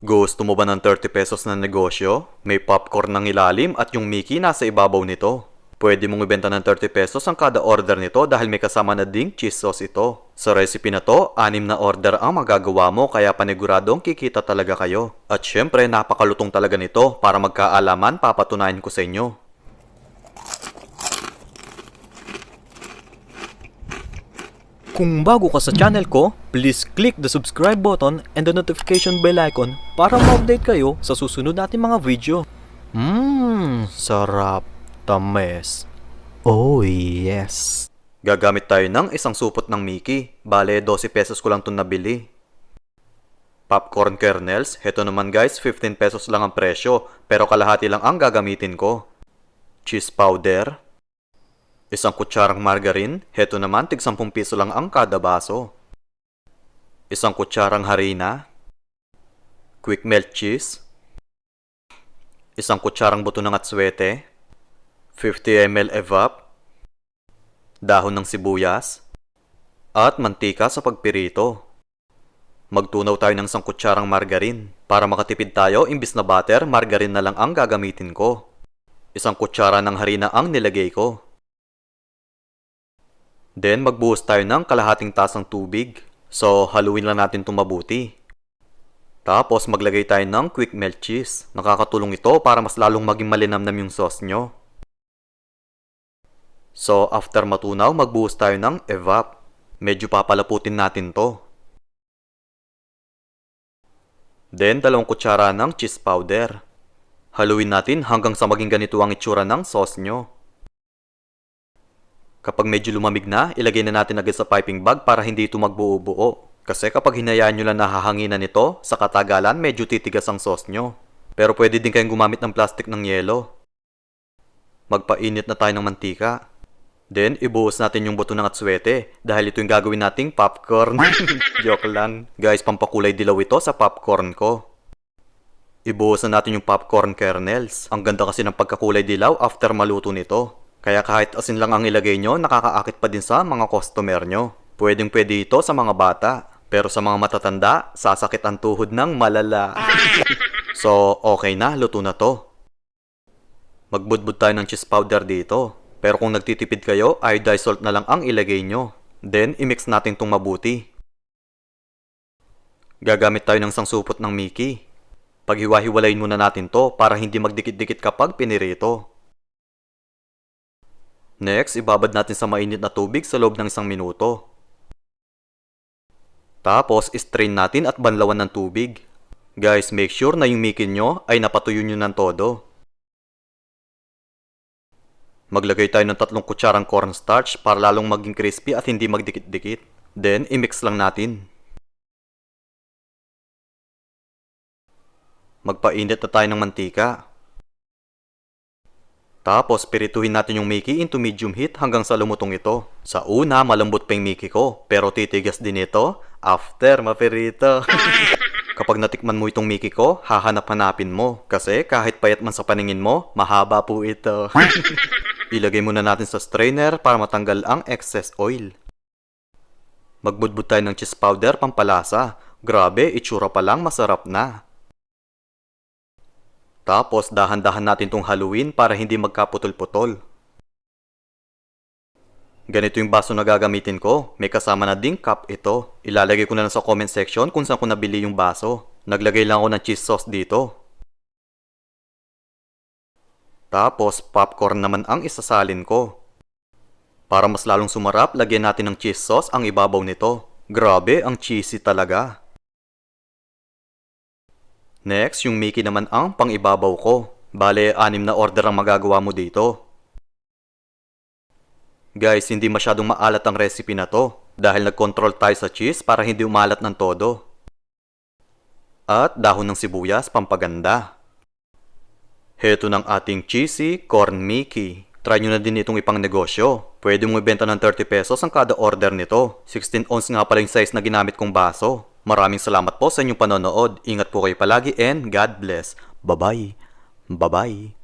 Gusto mo ba ng 30 pesos na negosyo? May popcorn ng ilalim at yung Mickey nasa ibabaw nito. Pwede mong ibenta ng 30 pesos ang kada order nito dahil may kasama na ding cheese sauce ito. Sa recipe na to, anim na order ang magagawa mo kaya paniguradong kikita talaga kayo. At syempre, napakalutong talaga nito para magkaalaman papatunayan ko sa inyo. Kung bago ka sa channel ko, please click the subscribe button and the notification bell icon para ma-update kayo sa susunod natin mga video. Mmm, sarap. Tames. Oh yes. Gagamit tayo ng isang supot ng Mickey. Bale, 12 pesos ko lang ito nabili. Popcorn kernels, heto naman guys, 15 pesos lang ang presyo, pero kalahati lang ang gagamitin ko. Cheese powder, isang kutsarang margarine, heto naman tig 10 piso lang ang kada baso. Isang kutsarang harina, quick melt cheese, isang kutsarang buto ng atswete, 50 ml evap, dahon ng sibuyas, at mantika sa pagpirito. Magtunaw tayo ng isang kutsarang margarin. Para makatipid tayo, imbis na butter, margarin na lang ang gagamitin ko. Isang kutsara ng harina ang nilagay ko. Then, magbuhos tayo ng kalahating tasang tubig. So, haluin lang natin itong mabuti. Tapos, maglagay tayo ng quick melt cheese. Nakakatulong ito para mas lalong maging malinamnam yung sauce nyo. So, after matunaw, magbuhos tayo ng evap. Medyo papalaputin natin to. Then, dalawang kutsara ng cheese powder. Haluin natin hanggang sa maging ganito ang itsura ng sauce nyo. Kapag medyo lumamig na, ilagay na natin agad sa piping bag para hindi ito magbuo-buo. Kasi kapag hinayaan nyo lang nahahanginan nito, sa katagalan medyo titigas ang sauce nyo. Pero pwede din kayong gumamit ng plastic ng yelo. Magpainit na tayo ng mantika. Then, ibuhos natin yung buto ng atswete dahil ito yung gagawin nating popcorn. Joke lang. Guys, pampakulay dilaw ito sa popcorn ko. Ibuhos na natin yung popcorn kernels. Ang ganda kasi ng pagkakulay dilaw after maluto nito. Kaya kahit asin lang ang ilagay nyo, nakakaakit pa din sa mga customer nyo. Pwedeng pwede ito sa mga bata. Pero sa mga matatanda, sasakit ang tuhod ng malala. so, okay na, luto na to. Magbudbud tayo ng cheese powder dito. Pero kung nagtitipid kayo, iodized salt na lang ang ilagay nyo. Then, imix natin itong mabuti. Gagamit tayo ng sangsupot ng Mickey. Paghiwa-hiwalayin muna natin to para hindi magdikit-dikit kapag pinirito. Next, ibabad natin sa mainit na tubig sa loob ng isang minuto. Tapos, strain natin at banlawan ng tubig. Guys, make sure na yung Mickey nyo ay napatuyo nyo ng todo. Maglagay tayo ng tatlong kutsarang cornstarch para lalong maging crispy at hindi magdikit-dikit. Then, imix lang natin. Magpainit na tayo ng mantika. Tapos, pirituhin natin yung Mickey into medium heat hanggang sa lumutong ito. Sa una, malambot pa yung Mickey ko, pero titigas din ito after mapirito. Kapag natikman mo itong Mickey ko, hahanap-hanapin mo. Kasi kahit payat man sa paningin mo, mahaba po ito. Ilagay muna natin sa strainer para matanggal ang excess oil. Magbudbud tayo ng cheese powder pampalasa. Grabe, itsura pa lang masarap na. Tapos dahan-dahan natin tong haluin para hindi magkaputol-putol. Ganito yung baso na gagamitin ko. May kasama na ding cup ito. Ilalagay ko na lang sa comment section kung saan ko nabili yung baso. Naglagay lang ako ng cheese sauce dito. Tapos, popcorn naman ang isasalin ko. Para mas lalong sumarap, lagyan natin ng cheese sauce ang ibabaw nito. Grabe, ang cheesy talaga. Next, yung Mickey naman ang pangibabaw ko. Bale, anim na order ang magagawa mo dito. Guys, hindi masyadong maalat ang recipe na to dahil nag-control tayo sa cheese para hindi umalat ng todo. At dahon ng sibuyas pampaganda. Heto ng ating cheesy corn Mickey. Try nyo na din itong ipang negosyo. Pwede mong ibenta ng 30 pesos ang kada order nito. 16 ounce nga pala yung size na ginamit kong baso. Maraming salamat po sa inyong panonood. Ingat po kayo palagi and God bless. Bye-bye. Bye-bye.